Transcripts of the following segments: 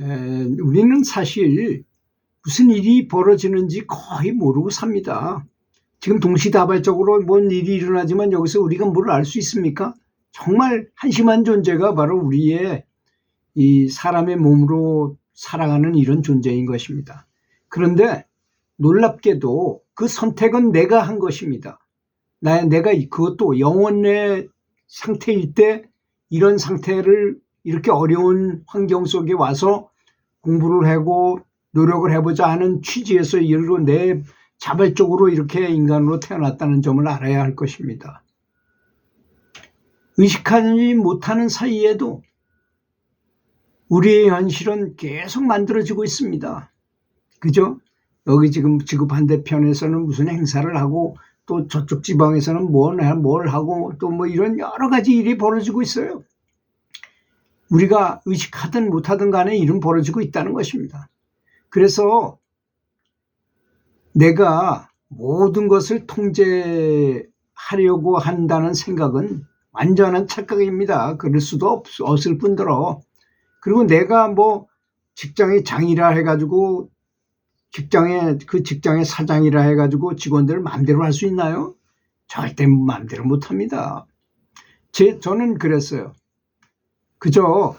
에, 우리는 사실 무슨 일이 벌어지는지 거의 모르고 삽니다. 지금 동시다발적으로 뭔 일이 일어나지만 여기서 우리가 뭘 알 수 있습니까? 정말 한심한 존재가 바로 우리의 이 사람의 몸으로 살아가는 이런 존재인 것입니다. 그런데 놀랍게도 그 선택은 내가 한 것입니다. 나, 내가 그것도 영혼의 상태일 때 이런 상태를 이렇게 어려운 환경 속에 와서 공부를 하고 노력을 해보자 하는 취지에서 이르로 내 자발적으로 이렇게 인간으로 태어났다는 점을 알아야 할 것입니다. 의식하지 못하는 사이에도 우리의 현실은 계속 만들어지고 있습니다. 그죠? 여기 지금 지구 반대편에서는 무슨 행사를 하고 또 저쪽 지방에서는 뭘, 뭘 하고 또 뭐 이런 여러 가지 일이 벌어지고 있어요. 우리가 의식하든 못하든 간에 일은 벌어지고 있다는 것입니다. 그래서 내가 모든 것을 통제하려고 한다는 생각은 완전한 착각입니다. 그럴 수도 없, 없을 뿐더러. 그리고 내가 뭐 직장의 장이라 해가지고 직장의 그 직장의 사장이라 해가지고 직원들을 마음대로 할 수 있나요? 절대 마음대로 못 합니다. 제, 저는 그랬어요. 그저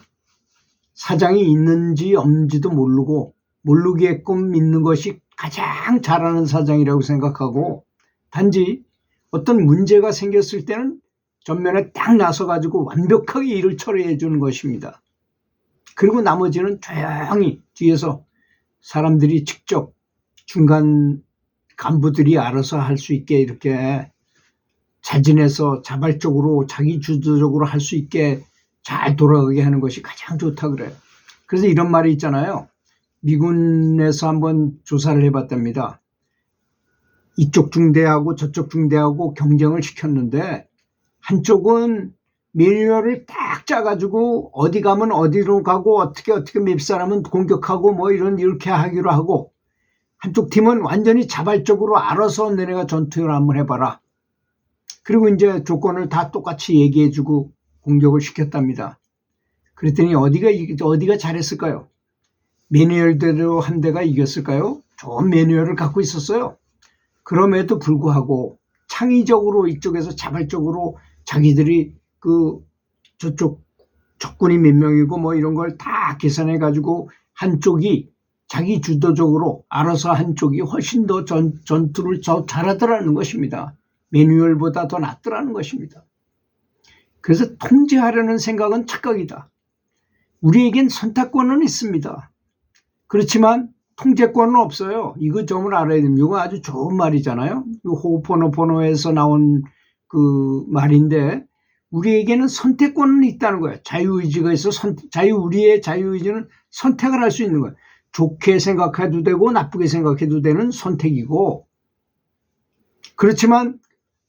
사장이 있는지 없는지도 모르고 모르게끔 있는 것이 가장 잘하는 사장이라고 생각하고 단지 어떤 문제가 생겼을 때는 전면에 딱 나서 가지고 완벽하게 일을 처리해 주는 것입니다. 그리고 나머지는 조용히 뒤에서 사람들이 직접 중간 간부들이 알아서 할 수 있게 이렇게 자진해서 자발적으로 자기 주도적으로 할 수 있게 잘 돌아가게 하는 것이 가장 좋다 그래요. 그래서 이런 말이 있잖아요. 미군에서 한번 조사를 해봤답니다. 이쪽 중대하고 저쪽 중대하고 경쟁을 시켰는데 한쪽은 매뉴얼을 딱 짜가지고 어디 가면 어디로 가고 어떻게 어떻게 몇 사람은 공격하고 뭐 이런 이렇게 하기로 하고 한쪽 팀은 완전히 자발적으로 알아서 너네가 전투를 한번 해봐라. 그리고 이제 조건을 다 똑같이 얘기해주고 공격을 시켰답니다. 그랬더니 어디가 어디가 잘했을까요? 매뉴얼대로 한 대가 이겼을까요? 좋은 매뉴얼을 갖고 있었어요. 그럼에도 불구하고 창의적으로 이쪽에서 자발적으로 자기들이 그 저쪽 적군이 몇 명이고 뭐 이런 걸 다 계산해 가지고 한쪽이 자기 주도적으로 알아서 한쪽이 훨씬 더 전, 전투를 더 잘하더라는 것입니다. 매뉴얼보다 더 낫더라는 것입니다. 그래서 통제하려는 생각은 착각이다. 우리에겐 선택권은 있습니다. 그렇지만 통제권은 없어요. 이거 점을 알아야 됩니다. 이거 아주 좋은 말이잖아요. 호포노포노에서 나온 그 말인데 우리에게는 선택권은 있다는 거예요. 자유의지가 있어 선, 자유 우리의 자유의지는 선택을 할 수 있는 거예요. 좋게 생각해도 되고 나쁘게 생각해도 되는 선택이고 그렇지만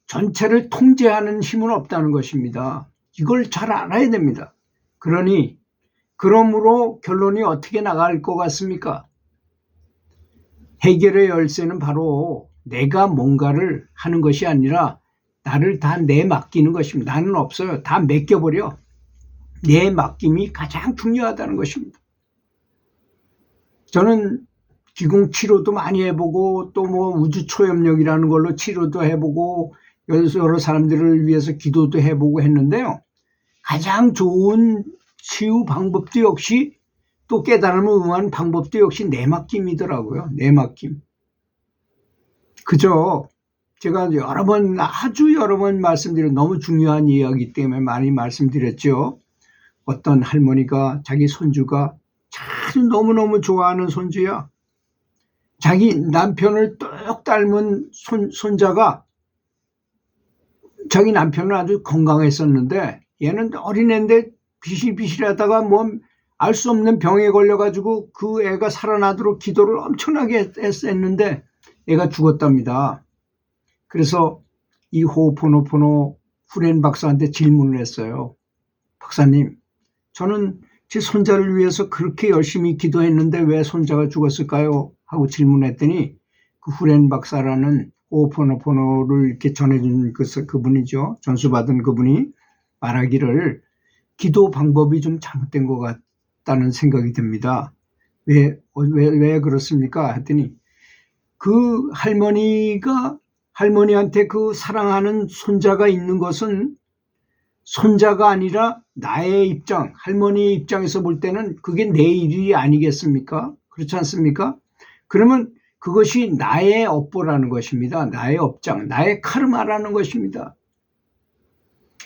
전체를 통제하는 힘은 없다는 것입니다. 이걸 잘 알아야 됩니다. 그러니 그러므로 결론이 어떻게 나갈 것 같습니까? 해결의 열쇠는 바로 내가 뭔가를 하는 것이 아니라 나를 다 내맡기는 것입니다. 나는 없어요. 다 맡겨버려. 내 맡김이 가장 중요하다는 것입니다. 저는 기공 치료도 많이 해보고 또 뭐 우주 초염력이라는 걸로 치료도 해보고 여러 사람들을 위해서 기도도 해보고 했는데요. 가장 좋은 치유 방법도 역시 또 깨달음을 응하는 방법도 역시 내맡김이더라고요. 내맡김. 그저 제가 여러 번 아주 여러 번 말씀드린 너무 중요한 이야기 때문에 많이 말씀드렸죠. 어떤 할머니가 자기 손주가 참 너무너무 좋아하는 손주야. 자기 남편을 똑 닮은 손, 손자가 자기 남편은 아주 건강했었는데 얘는 어린애인데 비실비실하다가 뭐 알 수 없는 병에 걸려가지고 그 애가 살아나도록 기도를 엄청나게 했었는데 애가 죽었답니다. 그래서 이 호포노포노 후렌 박사한테 질문을 했어요. 박사님, 저는 제 손자를 위해서 그렇게 열심히 기도했는데 왜 손자가 죽었을까요? 하고 질문했더니 그 후렌 박사라는 호포노포노를 이렇게 전해준 그, 그분이죠. 전수받은 그분이 말하기를 기도 방법이 좀 잘못된 것 같다는 생각이 듭니다. 왜, 왜, 왜 그렇습니까? 했더니 그 할머니가 할머니한테 그 사랑하는 손자가 있는 것은 손자가 아니라 나의 입장, 할머니의 입장에서 볼 때는 그게 내 일이 아니겠습니까? 그렇지 않습니까? 그러면 그것이 나의 업보라는 것입니다. 나의 업장, 나의 카르마라는 것입니다.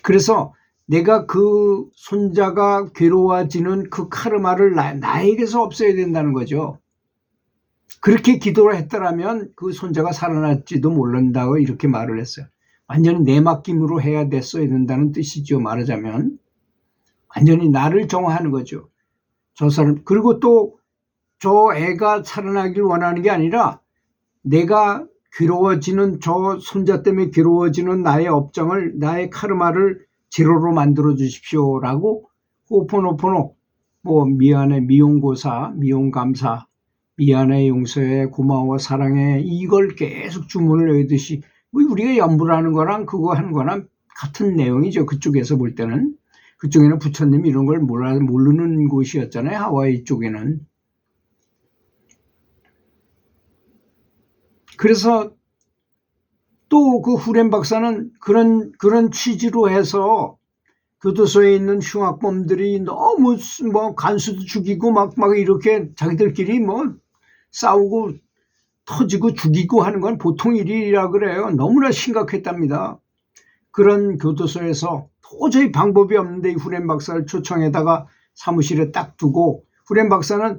그래서 내가 그 손자가 괴로워지는 그 카르마를 나, 나에게서 없애야 된다는 거죠. 그렇게 기도를 했더라면 그 손자가 살아날지도 모른다고 이렇게 말을 했어요. 완전히 내 맡김으로 해야 됐어야 된다는 뜻이죠. 말하자면. 완전히 나를 정화하는 거죠. 저 사람, 그리고 또 저 애가 살아나길 원하는 게 아니라 내가 괴로워지는 저 손자 때문에 괴로워지는 나의 업장을, 나의 카르마를 제로로 만들어 주십시오라고 호포노포노, 뭐 미안해, 미용고사, 미용감사, 미안해, 용서해, 고마워, 사랑해 이걸 계속 주문을 외우듯이 뭐 우리가 연부라는 거랑 그거 하는 거랑 같은 내용이죠. 그쪽에서 볼 때는. 그쪽에는 부처님 이런 걸 몰라, 모르는 곳이었잖아요. 하와이 쪽에는. 그래서 또 그 후렌 박사는 그런, 그런 취지로 해서 교도소에 있는 흉악범들이 너무 뭐 간수도 죽이고 막, 막 이렇게 자기들끼리 뭐 싸우고 터지고 죽이고 하는 건 보통 일이라 그래요. 너무나 심각했답니다. 그런 교도소에서 도저히 방법이 없는데 이 후렌 박사를 초청해다가 사무실에 딱 두고 후렌 박사는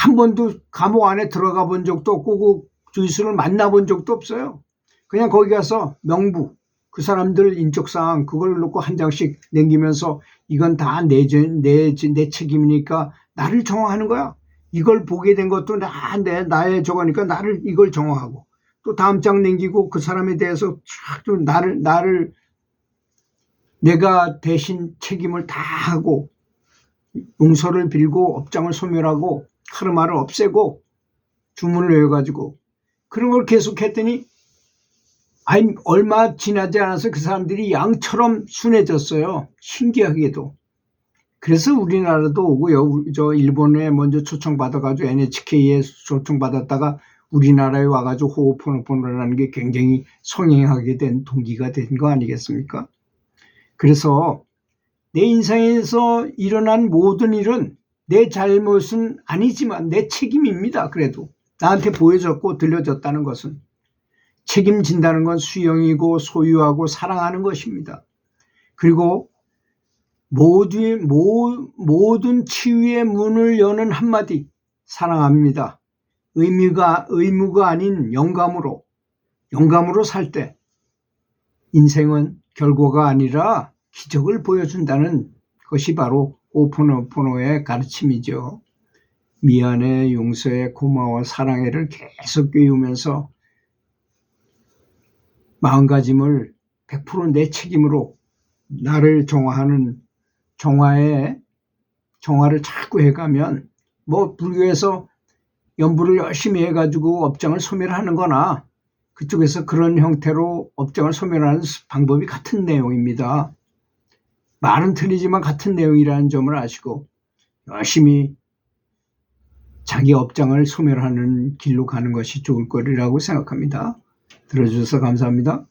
한 번도 감옥 안에 들어가 본 적도 없고 그 주이수를 만나본 적도 없어요. 그냥 거기 가서 명부 그 사람들 인적사항 그걸 놓고 한 장씩 남기면서 이건 다 내 내, 내 책임이니까 나를 정화하는 거야. 이걸 보게 된 것도 나, 내, 나의 저거니까 나를 이걸 정화하고 또 다음 장 남기고 그 사람에 대해서 쫙좀 나를, 나를 내가 대신 책임을 다 하고 용서를 빌고 업장을 소멸하고 카르마를 없애고 주문을 외워가지고 그런 걸 계속 했더니 아니 얼마 지나지 않아서 그 사람들이 양처럼 순해졌어요. 신기하게도. 그래서 우리나라도 오고요. 저 일본에 먼저 초청받아가지고 NHK에 초청받았다가 우리나라에 와가지고 호흡포노포노라는 게 굉장히 성행하게 된 동기가 된 거 아니겠습니까? 그래서 내 인생에서 일어난 모든 일은 내 잘못은 아니지만 내 책임입니다. 그래도 나한테 보여졌고 들려졌다는 것은 책임진다는 건 수용이고 소유하고 사랑하는 것입니다. 그리고 모든, 모든 치유의 문을 여는 한마디, 사랑합니다. 의미가, 의무가 아닌 영감으로, 영감으로 살 때, 인생은 결과가 아니라 기적을 보여준다는 것이 바로 오포노포노의 가르침이죠. 미안해, 용서해, 고마워, 사랑해를 계속 깨우면서 마음가짐을 100%내 책임으로 나를 정화하는 정화에 정화를 자꾸 해가면 뭐 불교에서 연부를 열심히 해가지고 업장을 소멸하는 거나 그쪽에서 그런 형태로 업장을 소멸하는 방법이 같은 내용입니다. 말은 틀리지만 같은 내용이라는 점을 아시고 열심히 자기 업장을 소멸하는 길로 가는 것이 좋을 거리라고 생각합니다. 들어주셔서 감사합니다.